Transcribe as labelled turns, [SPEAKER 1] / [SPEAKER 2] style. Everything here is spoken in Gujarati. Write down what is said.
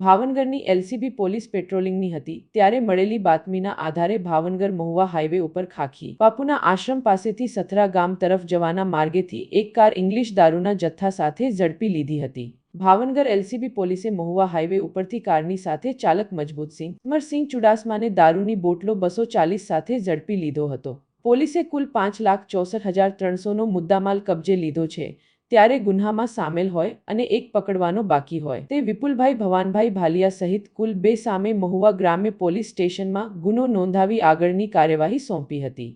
[SPEAKER 1] ભાવનગરની એલસીબી પોલીસ પેટ્રોલિંગની હતી, ત્યારે મળેલી બાતમીના આધારે ભાવનગર મહુવા હાઈવે ઉપર ખાખી. બાપુના આશ્રમ પાસેથી સથરા ગામ તરફ જવાના માર્ગેથી એક કાર ઇંગ્લિશ દારૂના જથ્થા સાથે ઝડપી લીધી હતી. ભાવનગર એલસીબી પોલીસે મહુવા હાઈવે ઉપરથી કારની સાથે ચાલક મજબૂતસિંહ અમરસિંહ ચુડાસમાને દારૂની બોટલો બસો ચાલીસ સાથે ઝડપી લીધો હતો. પોલીસે કુલ પાંચ લાખ ચોસઠ હજાર ત્રણસોનો મુદ્દામાલ કબજે લીધો છે. ત્યારે ગુન્હામાં સામેલ હોય અને એક પકડવાનો બાકી હોય. તે વિપુલભાઈ ભવાનભાઈ ભાલિયા સહિત કુલ બે સામે મહુવા ગ્રામ્ય પોલીસ સ્ટેશનમાં ગુનો નોંધાવી આગળની કાર્યવાહી સોંપી હતી.